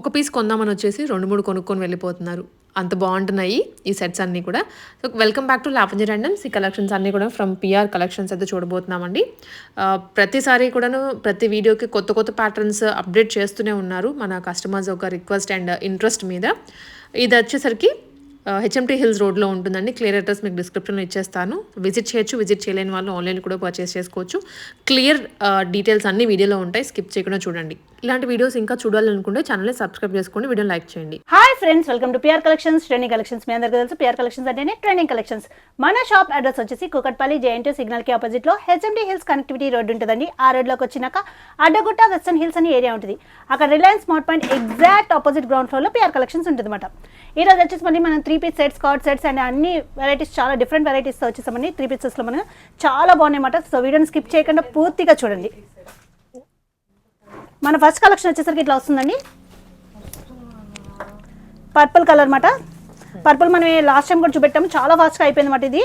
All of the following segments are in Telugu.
ఒక పీస్ కొందామని వచ్చేసి రెండు మూడు కొనుక్కొని వెళ్ళిపోతున్నారు. అంత బాగుంటున్నాయి ఈ సెట్స్ అన్నీ కూడా. So welcome back to Lapanji randoms ఈ కలెక్షన్స్ అన్నీ కూడా ఫ్రమ్ పిఆర్ కలెక్షన్స్ అయితే చూడబోతున్నామండి. ప్రతిసారి కూడాను ప్రతి వీడియోకి కొత్త కొత్త ప్యాటర్న్స్ అప్డేట్ చేస్తూనే ఉన్నారు మన కస్టమర్స్ ఒక రిక్వెస్ట్ అండ్ ఇంట్రెస్ట్ మీద. ఇది వచ్చేసరికి హెచ్ఎంటీ హిల్స్ రోడ్లో ఉంటుందండి. క్లియర్ అడ్రస్ మీకు డిస్క్రిప్షన్లో ఇచ్చేస్తాను. విజిట్ చేయొచ్చు విజిట్ చేయలేని వాళ్ళు ఆన్లైన్ కూడా పర్చేస్ చేసుకోవచ్చు. క్లియర్ డీటెయిల్స్ అన్ని వీడియోలో ఉంటాయి. స్కిప్ చేయకుండా చూడండి. ఇలాంటి వీడియోస్ ఇంకా చూడాలనుకుంటే ఛానల్ని సబ్స్క్రైబ్ చేసుకోండి వీడియో లైక్ చేయండి. Hi friends welcome to PR collections training collections మీ అందరికీ తెలుసు పిఆర్ కలెక్షన్స్ అంటేనే ట్రైనింగ్ కలెక్షన్స్ మన షాప్ అడ్రస్ వచ్చేసి కుకట్పల్లి జేఎన్టీ సిగ్నల్కి ఆపోజిట్లో హెచ్ఎండి హిల్స్ కనెక్టివిటీ రోడ్ ఉంటుందండి. ఆ రోడ్లోకి వచ్చినాక అడ్డగుట్ట వెస్టర్న్ హిల్స్ అని ఏరియా ఉంటుంది. అక్కడ Reliance smart point exact opposite ground ఫ్లోర్లో పిఆర్ కలెక్షన్స్ ఉంటుంది ఈ రోజు వచ్చేసి మళ్ళీ మనం three piece sets card sets and అన్ని వెరైటీస్ చాలా డిఫరెంట్ వెరైటీస్ వచ్చేసామండి త్రీ పీసెస్లో మనం చాలా బాగున్నాయి అన్నమాట. సో వీడియోని స్కిప్ చేయకుండా పూర్తిగా చూడండి. మన ఫస్ట్ కలెక్షన్ వచ్చేసరికి ఇట్లా వస్తుందండి. పర్పుల్ కలర్ అన్నమాట. పర్పుల్ మనం లాస్ట్ టైం కూడా చూపెట్టాము. చాలా ఫాస్ట్గా అయిపోయింది అన్నమాట ఇది.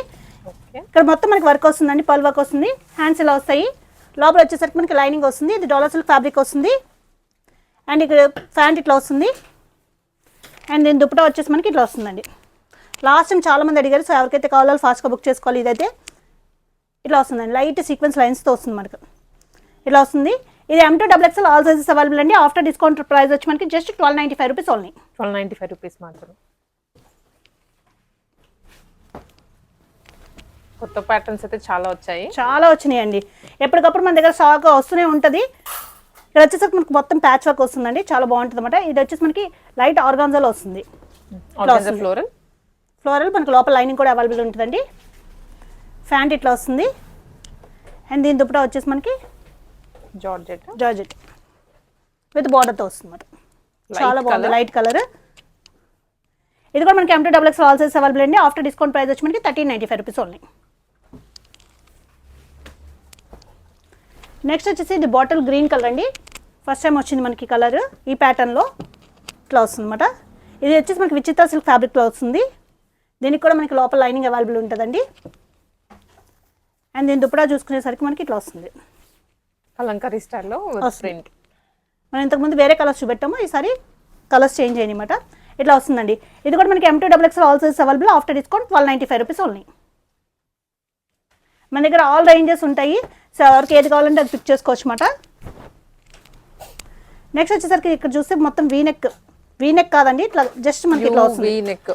ఇక్కడ మొత్తం మనకి వర్క్ వస్తుందండి. పల్ వర్క్ వస్తుంది. హ్యాండ్స్ ఇలా వస్తాయి. లోపల వచ్చేసరికి మనకి లైనింగ్ వస్తుంది. ఇది డాలర్ సిల్క్ ఫ్యాబ్రిక్ వస్తుంది. అండ్ ఇక్కడ ప్యాంట్ ఇట్లా వస్తుంది. అండ్ దీని దుప్పటా వచ్చేసి మనకి ఇట్లా వస్తుందండి. లాస్ట్ టైం చాలా మంది అడిగారు సో ఎవరికైతే కావాలో ఫాస్ట్గా బుక్ చేసుకోవాలి ఇదైతే ఇట్లా వస్తుందండి. లైట్ సీక్వెన్స్ లైన్స్తో వస్తుంది మనకు. ఇట్లా వస్తుంది. ఇది M to double XL all sizes available అండి. ఆఫ్టర్ డిస్కౌంట్ ప్రైస్ వచ్చి మనకి just twelve ninety five rupees only twelve ninety five rupees మాత్రం. కొత్త ప్యాటర్న్స్ అయితే చాలా వచ్చాయి. చాలా వచ్చినాయండి. ఎప్పటికప్పుడు మన దగ్గర స్టాక్ వస్తూనే ఉంటుంది. ఇక్కడ వచ్చేసరికి మనకి మొత్తం ప్యాచ్ వర్క్ వస్తుందండి. చాలా బాగుంటుంది అనమాట ఇది వచ్చేసి మనకి లైట్ ఆర్గాన్జాలో వస్తుంది. ఫ్లోరల్ ఫ్లోరల్ మనకి లోపల లైనింగ్ కూడా అవైలబుల్ ఉంటుందండి. ఫ్యాంట్ ఇట్లా వస్తుంది. అండ్ దీని దుప్పటా వచ్చేసి మనకి జార్జెట్ జార్జెట్ విత్ బార్డర్తో వస్తుంది అనమాట చాలా బాగుంది. లైట్ కలర్ ఇది కూడా మనకి M to double X all size available అండి. ఆఫ్టర్ డిస్కౌంట్ ప్రైస్ వచ్చి మనకి thirteen ninety five rupees only next వచ్చేసి ఇది బాటిల్ గ్రీన్ కలర్ అండి. ఫస్ట్ టైం వచ్చింది మనకి కలర్ ఈ ప్యాటర్న్లో ఇట్లా వస్తుంది అనమాట ఇది వచ్చేసి మనకి విచిత్ర సిల్క్ ఫ్యాబ్రిక్లో వస్తుంది దీనికి కూడా మనకి లోపల లైనింగ్ అవైలబుల్ ఉంటుందండి. అండ్ దీని దుప్పటా చూసుకునేసరికి మనకి ఇట్లా వస్తుంది కలంకారీ స్టైల్లో వస్తుంది. ప్రింట్ మనం ఇంతకుముందు వేరే కలర్స్ చూపెట్టాము ఈసారి కలర్స్ చేంజ్ అయ్యాయి అనమాట ఇట్లా వస్తుందండి. ఇది కూడా మనకి M to double X all size available after discount twelve ninety five rupees only మన దగ్గర ఆల్ రేంజెస్ ఉంటాయి. సో ఎవరికి ఏది కావాలంటే అది పిక్ చేసుకోవచ్చు అనమాట నెక్స్ట్ వచ్చేసరికి ఇక్కడ చూస్తే మొత్తం వీనెక్ వీనెక్ కాదండి ఇట్లా జస్ట్ మనకి ఇట్లా వస్తుంది. వీ నెక్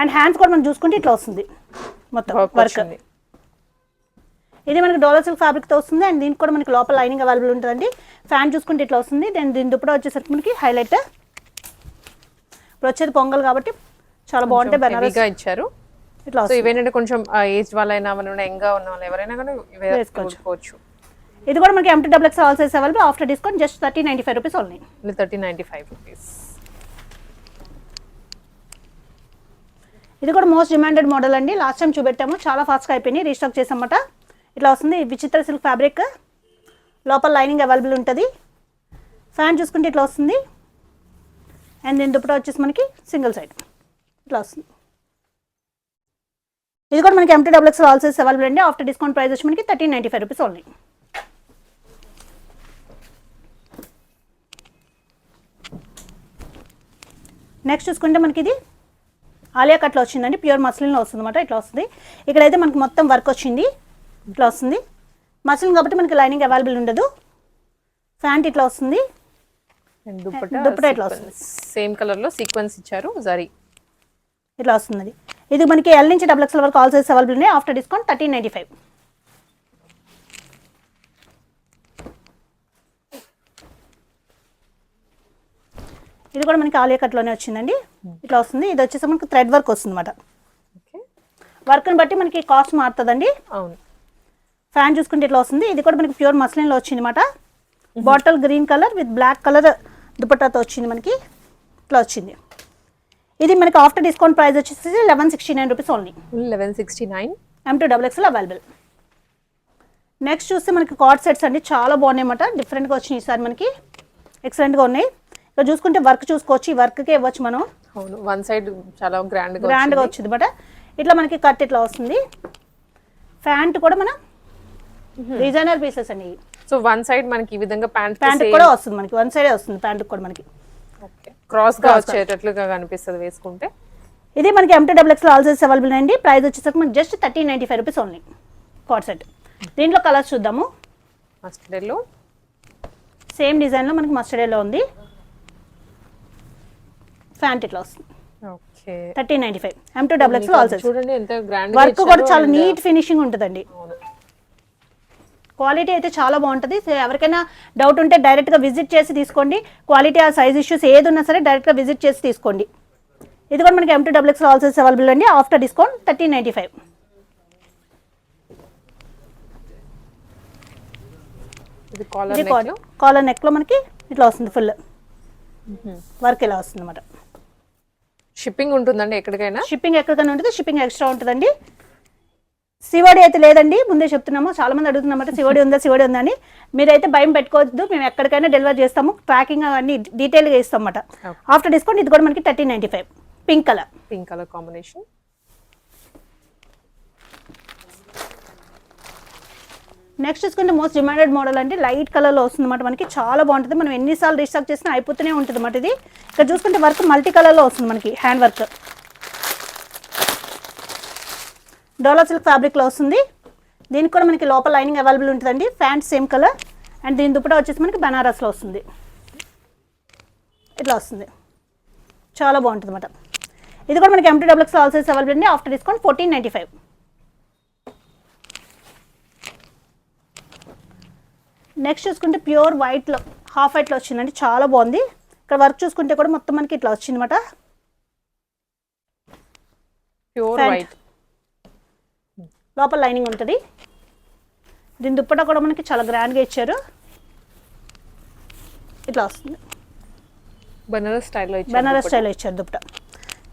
అండ్ హ్యాండ్స్ కూడా మనం చూసుకుంటే ఇట్లా వస్తుంది. మొత్తం వర్క్ ఇది మనకి డోలర్ సిల్క్ ఫ్యాబ్రిక్తో వస్తుంది. అండ్ దీనికి కూడా మనకి లోపల లైనింగ్ అవైలబుల్ ఉంటుందండి. ఫ్యాన్ చూసుకుంటే ఇట్లా వస్తుంది. దెన్ దీని దుప్పట వచ్చేసరికి మనకి హైలైట్ ఇప్పుడు వచ్చేది పొంగల్ కాబట్టి చాలా బాగుంటాయి బెనారస్. ఇచ్చారు. ఇట్లా ఇవేంటంటే కొంచెం ఏజ్ వాళ్ళైనా మన యంగ్ ఉన్న వాళ్ళు ఎవరైనా కానీ వేసుకోవచ్చు. ఇది కూడా మనకి M to double X all size available after discount just thirty ninety five rupees only thirty ninety five rupees ఇది కూడా మోస్ట్ డిమాండెడ్ మోడల్ అండి. లాస్ట్ టైం చూపెట్టాము. చాలా ఫాస్ట్గా అయిపోయినాయి. రీస్టాక్ చేసామట ఇట్లా వస్తుంది. విచిత్ర సిల్క్ ఫ్యాబ్రిక్ లోపల లైనింగ్ అవైలబుల్ ఉంటుంది. ఫ్యాన్ చూసుకుంటే ఇట్లా వస్తుంది. అండ్ దీని దుప్పట వచ్చేసి మనకి సింగిల్ సైడ్ ఇట్లా వస్తుంది. ఇది కూడా మనకి M to double X all size available అండి. ఆఫ్టర్ డిస్కౌంట్ ప్రైస్ వచ్చి మనకి thirteen ninety five rupees only next చూసుకుంటే మనకి ఇది ఆలియా కట్లో వచ్చిందండి. ప్యూర్ మస్లిన్లో వస్తుంది అనమాట ఇట్లా వస్తుంది. ఇక్కడైతే మనకి మొత్తం వర్క్ వచ్చింది. ఇట్లా వస్తుంది. మస్లిన్ కాబట్టి మనకి లైనింగ్ అవైలబుల్ ఉండదు. ఫ్యాంట్ ఇట్లా వస్తుంది. దుప్పటా దుప్పట ఇట్లా వస్తుంది. సేమ్ కలర్లో సీక్వెన్స్ ఇచ్చారు జరీ ఇట్లా వస్తుంది. ఇది మనకి ఎల్ నుంచి డబుల్ ఎక్స్ఎల్ వరకు ఆల్ సైజ్ అవైలబుల్ ఉన్నాయి. After discount thirteen ninety five ఇది కూడా మనకి ఆలియా కట్లోనే వచ్చిందండి. ఇట్లా వస్తుంది. ఇది వచ్చేసి మనకి థ్రెడ్ వర్క్ వస్తుంది అనమాట ఓకే వర్క్ని బట్టి మనకి కాస్ట్ మారుతుందండి. అవును. ఫ్యాన్ చూసుకుంటే ఇట్లా వస్తుంది. ఇది కూడా మనకి ప్యూర్ మస్లిన్లో వచ్చింది అనమాట bottle green colour with black colour దుపట్టాతో వచ్చింది మనకి. ఇట్లా వచ్చింది. ఇది మనకి ఆఫ్టర్ డిస్కౌంట్ ప్రైస్ వచ్చేసి eleven sixty nine rupees only eleven sixty nine M to double XL available next చూస్తే మనకి కార్డ్ సెట్స్ అండి. చాలా బాగున్నాయి అన్నమాట డిఫరెంట్గా వచ్చినాయి ఈసారి మనకి. ఎక్సలెంట్గా ఉన్నాయి. ఇక్కడ చూసుకుంటే వర్క్ చూసుకోవచ్చు ఈ వర్క్కే ఇవ్వచ్చు మనం. అవును వన్ సైడ్ చాలా గ్రాండ్గా గ్రాండ్గా వచ్చింది బట్ ఇట్లా మనకి కట్ ఇట్లా వస్తుంది. ప్యాంట్ కూడా మన డిజైనర్ పీసెస్ అండి. సో వన్ సైడ్ మనకి ఈ విధంగా ప్యాంట్ ప్యాంట్ కూడా వస్తుంది మనకి. వన్ సైడే వస్తుంది ప్యాంట్ కూడా మనకి. క్రాస్గా వచ్చేటట్లుగా కనిపిస్తుంది వేసుకుంటే. ఇది మనకి ఎంటీ డబుల్ ఎక్స్లో ఆల్ సైజ్ అవైలబుల్ అండి ప్రైస్ వచ్చేసరికి మనకి just thirteen ninety five rupees only cut set దీంట్లో కలర్స్ చూద్దాము. మస్టర్డ్ ఎల్లో సేమ్ డిజైన్లో మనకి మస్టర్డ్ ఎల్లో ఉంది. ఫ్యాంట్ ఇట్లా వస్తుంది okay. Thirteen ninety five. M to double all size చూడండి ఎంత గ్రాండ్ వర్క్ కూడా చాలా నీట్ ఫినిషింగ్ ఉంటుందండి. క్వాలిటీ అయితే చాలా బాగుంటుంది. ఎవరికైనా డౌట్ ఉంటే డైరెక్ట్గా విజిట్ చేసి తీసుకోండి. క్వాలిటీ ఆ సైజ్ ఇష్యూస్ ఏది ఉన్నా సరే డైరెక్ట్గా విజిట్ చేసి తీసుకోండి. ఇది కూడా మనకి M to double X all size available అండి. After discount thirteen ninety five. Collar నెక్లో మనకి ఇట్లా వస్తుంది ఫుల్ వర్క్ ఇలా వస్తుంది అనమాట షిప్పింగ్ ఉంటుందండి ఎక్కడికైనా? షిప్పింగ్ ఎక్కడికైనా ఉంటుంది? షిప్పింగ్ ఎక్స్ట్రా ఉంటుందండి. సివడి అయితే లేదండి. ముందే చెప్తున్నాము. చాలా మంది అడుగుతున్నమాట సివడి ఉందా సివడి ఉందా అని. మీరైతే భయం పెట్టుకోవద్దు. మేము ఎక్కడికైనా డెలివర్ చేస్తాము. ట్రాకింగ్ అవన్నీ డీటెయిల్గా ఇస్తాం అన్నమాట ఆఫ్టర్ డిస్కౌంట్ ఇది కూడా మనకి thirteen ninety five pink colour pink colour combination next చూసుకుంటే మోస్ట్ డిమాండెడ్ మోడల్ అంటే లైట్ కలర్లో వస్తుంది అన్నమాట మనకి. చాలా బాగుంటుంది. మనం ఎన్నిసార్లు రీస్టాక్ చేసినా అయిపోతూనే ఉంటుంది అన్నమాట ఇది. ఇక్కడ చూసుకుంటే వర్క్ మల్టీ కలర్లో వస్తుంది మనకి హ్యాండ్ వర్క్ డోలా సిల్క్ ఫ్యాబ్రిక్లో వస్తుంది. దీనికి కూడా మనకి లోపల లైనింగ్ అవైలబుల్ ఉంటుందండి. ప్యాంట్ సేమ్ కలర్ అండ్ దీని దుప్పటా వచ్చేసి మనకి బనారస్లో వస్తుంది. ఇట్లా వస్తుంది. చాలా బాగుంటుంది అన్నమాట ఇది కూడా మనకి M to double X all size available అండి. After discount fourteen ninety five next చూసుకుంటే ప్యూర్ వైట్లో హాఫ్ వైట్లో వచ్చిందండి చాలా బాగుంది. ఇక్కడ వర్క్ చూసుకుంటే కూడా మొత్తం మనకి ఇట్లా వచ్చిందన్నమాట. ప్యూర్. వైట్ లోపల లైనింగ్ ఉంటుంది. దీని దుప్పటా కూడా మనకి చాలా గ్రాండ్గా ఇచ్చారు. ఇట్లా వస్తుంది. బనారస్ స్టైల్లో ఇచ్చారు బనారస్ స్టైల్లో ఇచ్చారు దుప్పటా.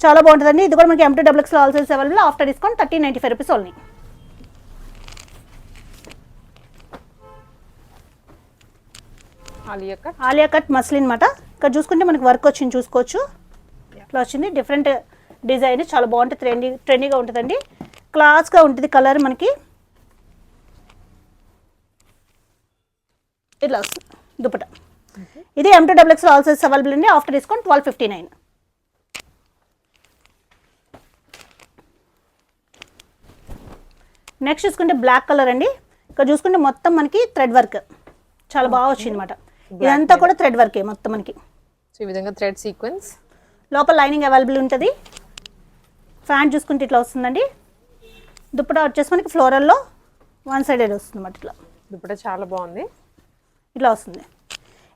చాలా బాగుంటుందండి. ఇది కూడా మనకి ఎంటీ డబుల్ ఎక్స్లో all size available after discount thirteen ninety five rupees only Alia cut muslin మాట. ఇక్కడ చూసుకుంటే మనకి వర్క్ వచ్చింది చూసుకోవచ్చు. ఇట్లా వచ్చింది. డిఫరెంట్ డిజైన్ చాలా బాగుంటుంది ట్రెండీ ట్రెండీగా ఉంటుందండి. క్లాస్గా ఉంటుంది కలర్ మనకి. ఇట్లా వస్తుంది. దుపట ఇది M to double X all size available అండి. After discount twelve fifty nine next చూసుకుంటే బ్లాక్ కలర్ అండి. ఇక్కడ చూసుకుంటే మొత్తం మనకి థ్రెడ్ వర్క్ చాలా బాగా వచ్చింది అనమాట ఇదంతా కూడా థ్రెడ్ వర్కే మొత్తం మనకి. సో ఈ విధంగా థ్రెడ్ సీక్వెన్స్ లోపల లైనింగ్ అవైలబుల్ ఉంటుంది. ఫ్యాంట్ చూసుకుంటే ఇట్లా వస్తుందండి. దుప్పటా వచ్చేసి మనకి ఫ్లోరల్లో వన్ సైడెడ్ వస్తుంది అన్నమాట ఇట్లా. దుప్పట చాలా బాగుంది. ఇట్లా వస్తుంది.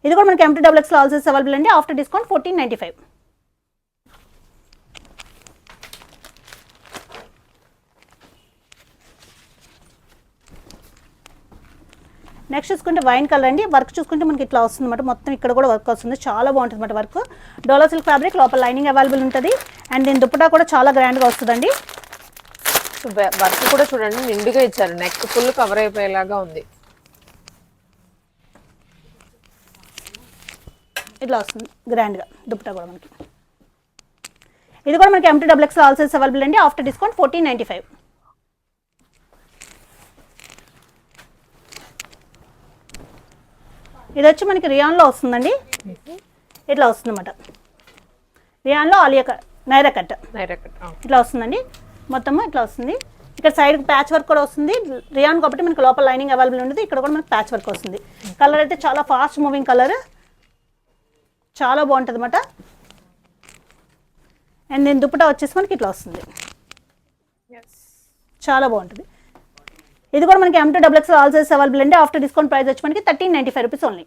ఇది కూడా మనకి ఎంటీ డబుల్ ఎక్స్లో ఆల్ సైజ్ అవైలబుల్ అండి. After discount fourteen ninety five next చూసుకుంటే వైన్ కలర్ అండి. వర్క్ చూసుకుంటే మనకి ఇట్లా వస్తుంది అనమాట మొత్తం ఇక్కడ కూడా వర్క్ వస్తుంది. చాలా బాగుంటుంది అనమాట వర్క్. డోలా సిల్క్ ఫ్యాబ్రిక్ లోపల లైనింగ్ అవైలబుల్ ఉంటుంది. అండ్ దీని దుప్పటా కూడా చాలా గ్రాండ్గా వస్తుందండి. వర్క్ కూడా చూడండి నిండుగా ఇచ్చారు. నెక్ ఫుల్ కవర్ అయిపోయేలాగా ఉంది. ఇట్లా వస్తుంది. గ్రాండ్గా దుప్పటా కూడా మనకి. ఇది కూడా మనకి M to double X all size available అండి. After discount fourteen ninety five ఇది వచ్చి మనకి రియాన్లో వస్తుందండి. ఇట్లా వస్తుంది అనమాట రియాన్లో ఆలియా నైరా కట్. నైరా కట్ ఇట్లా వస్తుందండి. మొత్తము ఇట్లా వస్తుంది. ఇక్కడ సైడ్ ప్యాచ్ వర్క్ కూడా వస్తుంది. రియాన్ కాబట్టి మనకి లోపల లైనింగ్ అవైలబుల్ ఉంటుంది ఇక్కడ కూడా మనకి ప్యాచ్ వర్క్ వస్తుంది. కలర్ అయితే చాలా ఫాస్ట్ మూవింగ్ కలర్. చాలా బాగుంటుంది అనమాట అండ్ దీని దుప్పటా వచ్చేసి మనకి ఇట్లా వస్తుంది. చాలా బాగుంటుంది. ఇది కూడా మనకి M to double X all size available అండి. ఆఫ్టర్ డిస్కౌంట్ ప్రైస్ వచ్చి మనకి thirteen ninety five rupees only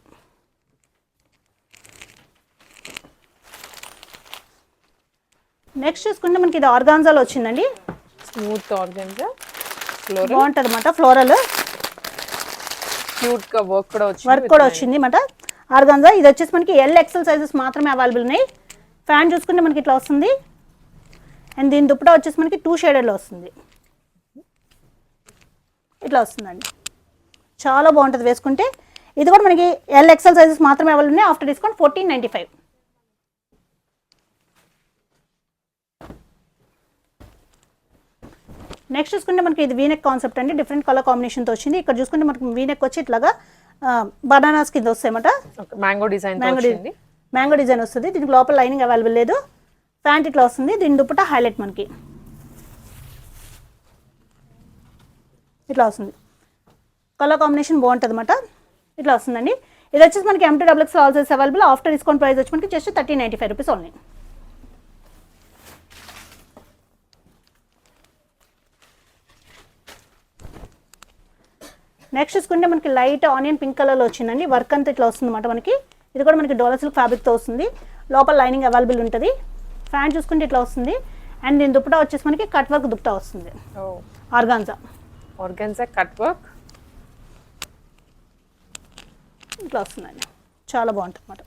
next చూసుకుంటే మనకి ఇది ఆర్గాన్జాలో వచ్చిందండి. స్మూత్ ఆర్గన్స్ ఫ్లోర్ బాగుంటుంది అనమాట ఫ్లోరల్ క్యూట్గా వర్క్ కూడా వచ్చింది వర్క్ కూడా వచ్చింది అనమాట ఆర్గాన్జా ఇది వచ్చేసి మనకి ఎల్ ఎక్సెల్ సైజెస్ మాత్రమే అవైలబుల్ ఉన్నాయి. ఫ్యాన్ చూసుకుంటే మనకి ఇట్లా వస్తుంది. అండ్ దీని దుప్పటా వచ్చేసి మనకి టూ షేడెడ్లో వస్తుంది. ఇట్లా వస్తుందండి. చాలా బాగుంటుంది వేసుకుంటే. ఇది కూడా మనకి ఎల్ ఎక్సెల్ సైజెస్ మాత్రమే అవైలబుల్ ఉన్నాయి. After discount fourteen ninety five next చూసుకుంటే మనకి ఇది వీనెక్ కాన్సెప్ట్ అండి. డిఫరెంట్ కలర్ కాంబినేషన్తో వచ్చింది. ఇక్కడ చూసుకుంటే మనకి వీనెక్ వచ్చి ఇట్లాగా బనానాస్ కింద వస్తాయన్నమాట. మ్యాంగో డిజైన్ మ్యాంగో వచ్చింది. మ్యాంగో డిజైన్ వస్తుంది. దీనికి లోపల లైనింగ్ అవైలబుల్ లేదు. ప్యాంట్ ఇట్లా వస్తుంది. దీని దుప్పట హైలైట్ మనకి. ఇట్లా వస్తుంది. కలర్ కాంబినేషన్ బాగుంటుంది అనమాట ఇట్లా వస్తుందండి. ఇది వచ్చేసి మనకి M to double X all sizes available after discount price వచ్చి మనకి just thirty ninety five rupees only next చూసుకుంటే మనకి లైట్ ఆనియన్ పింక్ కలర్లో వచ్చిందండి. వర్క్ అంతా ఇట్లా వస్తుంది అనమాట మనకి. ఇది కూడా మనకి డోలర్ సిల్క్ ఫ్యాబ్రిక్తో వస్తుంది. లోపల లైనింగ్ అవైలబుల్ ఉంటుంది. ఫ్యాన్ చూసుకుంటే ఇట్లా వస్తుంది. అండ్ దీని దుప్పటా వచ్చేసి మనకి కట్ వర్క్ దుప్పటా వస్తుంది. ఓ. ఆర్గాన్జా కట్ వర్క్ ఇట్లా వస్తుందండి చాలా బాగుంటుంది అనమాట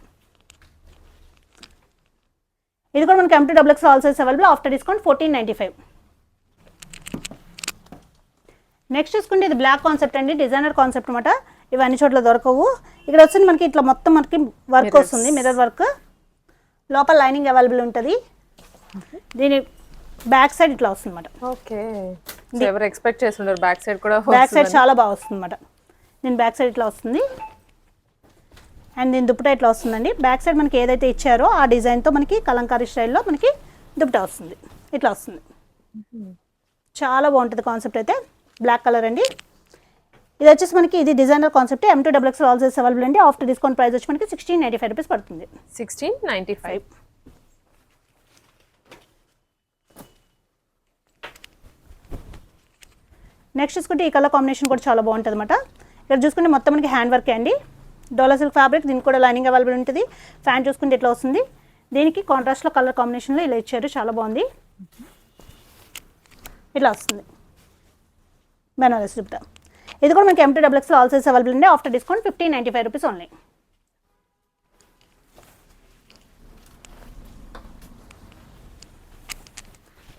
ఇది కూడా మనకి M to double X all size available after discount fourteen ninety five next చూసుకుంటే ఇది బ్లాక్ కాన్సెప్ట్ అండి డిజైనర్ కాన్సెప్ట్ అనమాట ఇవి అన్ని చోట్ల దొరకవు. ఇక్కడ వచ్చింది మనకి ఇట్లా మొత్తం మనకి వర్క్. వస్తుంది మిర్రర్ వర్క్ లోపల లైనింగ్ అవైలబుల్ ఉంటుంది. దీని బ్యాక్ సైడ్ ఇట్లా వస్తుంది అనమాట ఓకే ఎవరు ఎక్స్పెక్ట్ చేస్తుంటారు బ్యాక్ సైడ్ కూడా బ్యాక్ సైడ్. చాలా బాగా వస్తుంది అనమాట దీని బ్యాక్ సైడ్ ఇట్లా వస్తుంది. అండ్ దీని దుప్పటా ఇట్లా వస్తుందండి? బ్యాక్ సైడ్ మనకి ఏదైతే ఇచ్చారో ఆ డిజైన్తో మనకి కలంకారీ స్టైల్లో మనకి దుప్పటా వస్తుంది. ఇట్లా వస్తుంది. చాలా బాగుంటుంది కాన్సెప్ట్ అయితే. బ్లాక్ కలర్ అండి. ఇది వచ్చేసి మనకి ఇది designer concept. M to double X all sizes available అండి. ఆఫ్టర్ డిస్కౌంట్ ప్రైస్ వచ్చి మనకి సిక్స్టీన్ నైంటీ ఫైవ్ రూపీస్ పడుతుంది. సిక్స్టీన్ నైంటీ ఫైవ్ నెక్స్ట్ చూసుకుంటే ఈ కలర్ కాంబినేషన్ కూడా చాలా బాగుంటుంది అనమాట ఇక్కడ చూసుకుంటే మొత్తం మనకి హ్యాండ్ వర్క్ అండి. డోలా సిల్క్ ఫ్యాబ్రిక్ దీనికి కూడా లైనింగ్ అవైలబుల్ ఉంటుంది. ఫ్యాన్ చూసుకుంటే ఇట్లా వస్తుంది? దీనికి కాంట్రాస్ట్లో కలర్ కాంబినేషన్లో ఇలా ఇచ్చారు. చాలా బాగుంది. ఇట్లా వస్తుంది. బెనారస్ దుప్పట ఇది కూడా మనకి M to double X all size available ఉంది after discount fifteen ninety five rupees only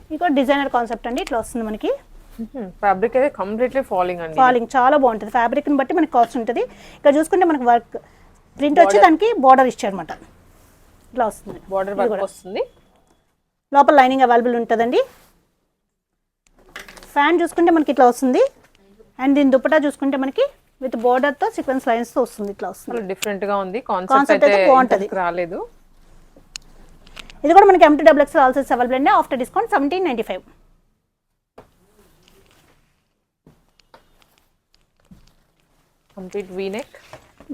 ఇది కూడా డిజైనర్ కాన్సెప్ట్ అండి. ఇట్లా వస్తుంది మనకి. ఫ్యాబ్రిక్ అయితే కంప్లీట్లీ ఫాలింగ్ అండి. ఫాలింగ్ చాలా బాగుంటుంది. ఫ్యాబ్రిక్ని బట్టి మనకి కాస్ట్ ఉంటుంది. ఇక్కడ చూసుకుంటే మనకి వర్క్ ప్రింట్ వచ్చి దానికి బార్డర్ ఇచ్చారనమాట ఇట్లా వస్తుంది. Border work. వస్తుంది. లోపల లైనింగ్ అవైలబుల్ ఉంటుందండి. ఫ్యాన్ చూసుకుంటే మనకి ఇట్లా వస్తుంది. అండ్ దీని దుప్పటా చూసుకుంటే మనకి విత్ బార్డర్తో సీక్వెన్స్ లైన్స్తో వస్తుంది ఇట్లా వస్తుంది. డిఫరెంట్గా ఉంది. కాన్సెప్ట్ అయితే బాగుంటది. రాలేదు. ఇది కూడా మనకి M to double X also available అండి. After discount seventeen ninety five complete V neck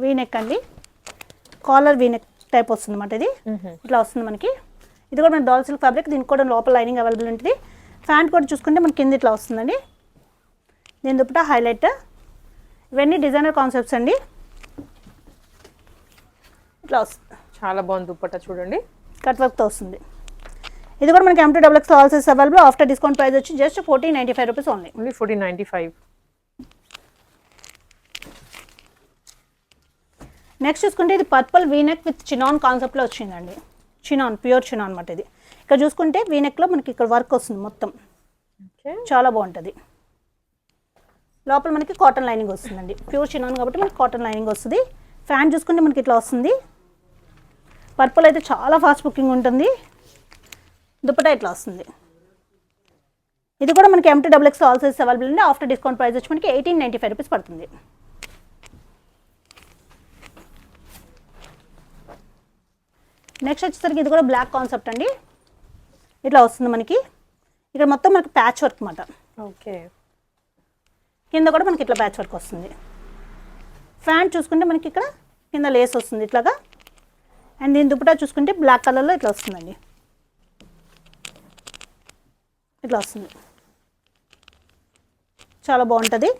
V neck అండి. కాలర్ వీనెక్ టైప్ వస్తుంది అన్నమాట ఇది ఇట్లా వస్తుంది మనకి. ఇది కూడా మన డాల్ సిల్క్ ఫ్యాబ్రిక్ దీనికి కూడా లోపల లైనింగ్ అవైలబుల్ ఉంటుంది. ఫ్యాంట్ కూడా చూసుకుంటే మనకి కింద ఇట్లా వస్తుందండి. దీని దుప్పట హైలైట్ ఇవన్నీ డిజైనర్ కాన్సెప్ట్స్ అండి. ఇట్లా వస్తుంది చాలా బాగుంది దుప్పట్టా చూడండి. కట్ వర్క్తో వస్తుంది. ఇది కూడా మనకి M to double X all size available after discount price వచ్చి just fourteen ninety five rupees only only fourteen ninety five next చూసుకుంటే ఇది పర్పుల్ వీనెక్ విత్ చినాన్ కాన్సెప్ట్లో వచ్చిందండి. చినాన్ ప్యూర్ చినాన్ అనమాట ఇది. ఇక్కడ చూసుకుంటే వీనెక్లో మనకి ఇక్కడ వర్క్ వస్తుంది మొత్తం. చాలా బాగుంటుంది. లోపల మనకి కాటన్ లైనింగ్ వస్తుందండి. ప్యూర్ చినాన్ కాబట్టి మనకి కాటన్ లైనింగ్ వస్తుంది. ఫ్యాన్ చూసుకుంటే మనకి ఇట్లా వస్తుంది. పర్పుల్ అయితే చాలా ఫాస్ట్ బుకింగ్ ఉంటుంది. దుప్పటా ఇట్లా వస్తుంది. ఇది కూడా మనకి M to double X all size available ఉంది ఆఫ్టర్ డిస్కౌంట్ ప్రైస్ వచ్చి మనకి ఎయిటీన్ నైంటీ ఫైవ్ రూపీస్ పడుతుంది. నెక్స్ట్ వచ్చేసరికి ఇది కూడా బ్లాక్ కాన్సెప్ట్ అండి. ఇట్లా వస్తుంది మనకి. ఇక్కడ మొత్తం మనకి ప్యాచ్ వర్క్ అనమాట ఓకే. కింద కూడా మనకి ఇట్లా ప్యాచ్ వర్క్ వస్తుంది. ఫ్యాంట్ చూసుకుంటే మనకి ఇక్కడ కింద లేస్ వస్తుంది ఇట్లాగా. అండ్ దీని దుప్పటా చూసుకుంటే బ్లాక్ కలర్లో ఇట్లా వస్తుందండి. ఇట్లా వస్తుంది. చాలా బాగుంటుంది.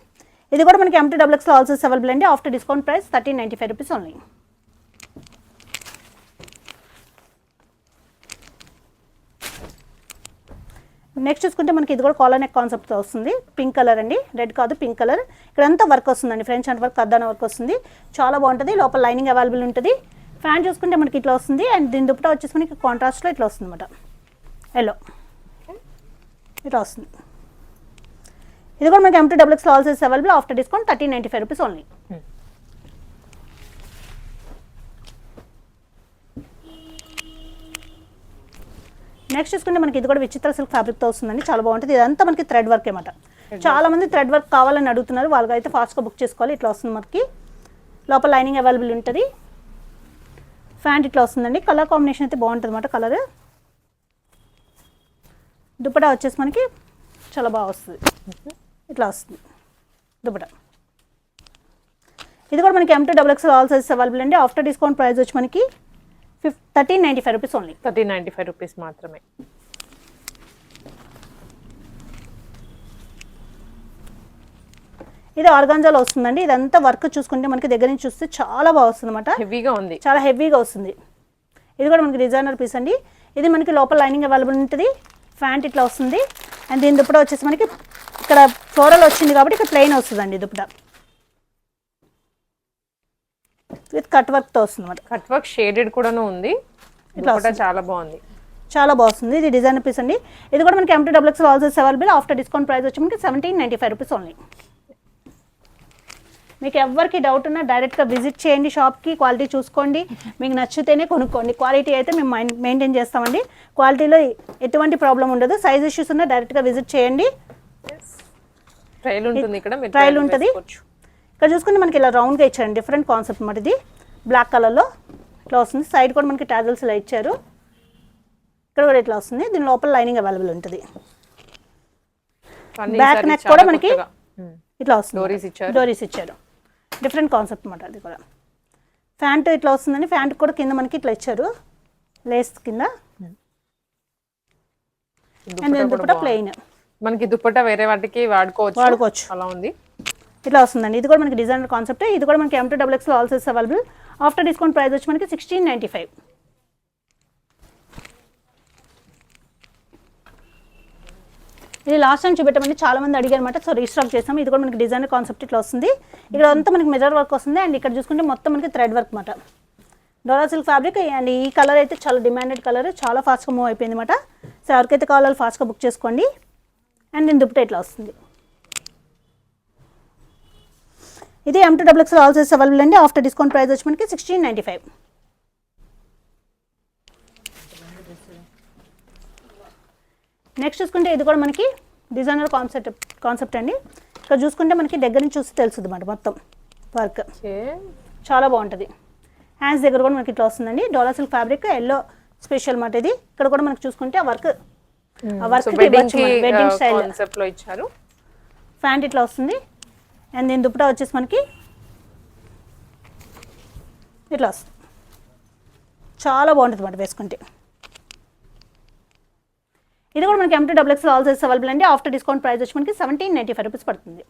ఇది కూడా మనకి M to double X also available అండి. After discount price thirteen ninety five rupees only next చూసుకుంటే మనకి ఇది కూడా కాలర్ నెక్ కాన్సెప్ట్తో వస్తుంది. పింక్ కలర్ అండి. రెడ్ కాదు పింక్ కలర్ ఇక్కడ అంతా వర్క్ వస్తుందండి. ఫ్రెంచ్ అండ్ వర్క్ అద్దాన వర్క్ వస్తుంది. చాలా బాగుంటుంది. లోపల లైనింగ్ అవైలబుల్ ఉంటుంది. ఫ్యాన్ చూసుకుంటే మనకి ఇట్లా వస్తుంది. అండ్ దీని దుప్పటా వచ్చేసి మనకి కాంట్రాస్ట్లో ఇట్లా వస్తుంది అనమాట ఎల్లో ఇట్లా వస్తుంది. ఇది కూడా మనకి M to double X X all size available after discount thirty ninety five rupees only next చూసుకుంటే మనకి ఇది కూడా విచిత్ర సిల్క్ ఫ్యాబ్రిక్తో వస్తుందండి. చాలా బాగుంటుంది. ఇదంతా మనకి థ్రెడ్ వర్క్ అనమాట చాలా మంది థ్రెడ్ వర్క్ కావాలని అడుగుతున్నారు. వాళ్ళకి అయితే ఫాస్ట్గా బుక్ చేసుకోవాలి. ఇట్లా వస్తుంది మనకి. లోపల లైనింగ్ అవైలబుల్ ఉంటుంది. ఫ్యాంట్ ఇట్లా వస్తుందండి. కలర్ కాంబినేషన్ అయితే బాగుంటుంది అనమాట కలర్ దుపటా వచ్చేసి మనకి చాలా బాగా వస్తుంది. ఇట్లా వస్తుంది. దుపటా. ఇది కూడా మనకి M to double XL all sizes available అండి. ఆఫ్టర్ డిస్కౌంట్ ప్రైస్ వచ్చి మనకి fif thirteen ninety five rupees only thirty ninety five rupees మాత్రమే. ఇది ఆర్గాంజాలో వస్తుందండి. ఇదంతా వర్క్ చూసుకుంటే మనకి దగ్గర నుంచి చూస్తే చాలా బాగా వస్తుంది అనమాట హెవీగా ఉంది. చాలా హెవీగా వస్తుంది. ఇది కూడా మనకి డిజైనర్ పీస్ అండి. ఇది మనకి లోపల లైనింగ్ అవైలబుల్ ఉంటుంది. ఫ్యాంట్ ఇట్లా వస్తుంది. అండ్ దీని దుప్పట వచ్చేసి మనకి ఇక్కడ ఫ్లోరల్ వచ్చింది కాబట్టి ఇక్కడ ప్లెయిన్ వస్తుందండి దుప్పట. విత్ కట్ వర్క్తో వస్తుంది అనమాట కట్ వర్క్ షేడెడ్ కూడాను ఉంది. ఇట్లా చాలా బాగుంది. చాలా బాగుంది. ఇది డిజైనర్ పీస్ అండి. ఇది కూడా మనకి M to double X all sizes available after discount price వచ్చి మనకి seventeen ninety five rupees only మీకు ఎవరికి డౌట్ ఉన్నా డైరెక్ట్గా విజిట్ చేయండి షాప్కి క్వాలిటీ చూసుకోండి. మీకు నచ్చితేనే కొనుక్కోండి. క్వాలిటీ అయితే మేము మెయింటైన్ చేస్తామండి. క్వాలిటీలో ఎటువంటి ప్రాబ్లం ఉండదు. సైజ్ ఇష్యూస్ ఉన్నా డైరెక్ట్గా విజిట్ చేయండి. ట్రైల్ ఉంటుంది ఇక్కడ. ట్రయల్ ఉంటుంది. ఇక్కడ చూసుకుంటే మనకి ఇలా రౌండ్గా ఇచ్చారండి. డిఫరెంట్ కాన్సెప్ట్ అన్నమాట ఇది. బ్లాక్ కలర్లో ఇట్లా వస్తుంది. సైడ్ కూడా మనకి టాజల్స్ ఇలా ఇచ్చారు. ఇక్కడ కూడా ఇట్లా వస్తుంది. దీని లోపల లైనింగ్ అవైలబుల్ ఉంటుంది. బ్యాక్ నెక్ కూడా మనకి. ఉమ్. ఇట్లా వస్తుంది. డోరీస్ ఇచ్చారు. డోరీస్ ఇచ్చారు. డిఫరెంట్ కాన్సెప్ట్ అన్నమాట అది కూడా. ఫ్యాంట్ ఇట్లా వస్తుందండి ఫ్యాంట్ కూడా కింద మనకి ఇట్లా ఇచ్చారు. లేస్ కింద. బాగుంది. ప్లెయిన్ మనకి దుప్పట్టా వేరే వాటికి వాడుకోవచ్చు. వాడుకోవచ్చు. అలా ఉంది. ఇట్లా వస్తుందండి. ఇది కూడా మనకి డిజైనర్ కాన్సెప్ట్ ఇది కూడా మనకి ఎం టూ డబుల్ ఎక్స్లో all available after discount price వచ్చి మనకి సిక్స్టీన్ నైంటీ ఫైవ్ ఇది లాస్ట్ టైం చూపెట్టమని చాలా మంది అడిగారనమాట సో రీస్టాక్ చేసాం ఇది కూడా మనకి డిజైనర్ కాన్సెప్ట్ ఇట్లా వస్తుంది. ఇక్కడ అంతా మనకి మిర్రర్ వర్క్ వస్తుంది. అండ్ ఇక్కడ చూసుకుంటే మొత్తం మనకి థ్రెడ్ వర్క్ అనమాట డోరా సిల్క్ ఫ్యాబ్రిక్ అండ్ ఈ కలర్ అయితే చాలా డిమాండెడ్ కలర్ చాలా ఫాస్ట్గా మూవ్ అయిపోయింది అనమాట సో ఎవరికైతే కావాలో ఫాస్ట్గా బుక్ చేసుకోండి. అండ్ నేను దుప్పట ఇట్లా వస్తుంది. ఇది M to double X all size available అండి. ఆఫ్టర్ డిస్కౌంట్ ప్రైస్ వచ్చి మనకి సిక్స్టీన్ నైంటీ ఫైవ్ నెక్స్ట్ చూసుకుంటే ఇది కూడా మనకి డిజైనర్ కాన్సెప్ట్ కాన్సెప్ట్ అండి. ఇక్కడ చూసుకుంటే మనకి దగ్గర నుంచి చూస్తే తెలుస్తుంది అన్నమాట మొత్తం వర్క్ చాలా బాగుంటుంది. హ్యాండ్స్ దగ్గర కూడా మనకి ఇట్లా వస్తుందండి. Dola silk fabric yellow special మాట ఇది. ఇక్కడ కూడా మనకి చూసుకుంటే ఆ వర్క్ ఆ వర్క్ వెడ్డింగ్ స్టైల్ కాన్సెప్ట్లో ఇచ్చారు. ప్యాంట్ ఇట్లా వస్తుంది. అండ్ దీని దుప్పటా వచ్చేసి మనకి ఇట్లా వస్తుంది. చాలా బాగుంటుంది మాట వేసుకుంటే. ఇది కూడా మనకి M to double X X all size available అండి. ఆఫ్టర్ డిస్కౌంట్ ప్రైస్ వచ్చి మనకి సెవెంటీన్ నైంటీ ఫైవ్ రూపీస్ పడుతుంది.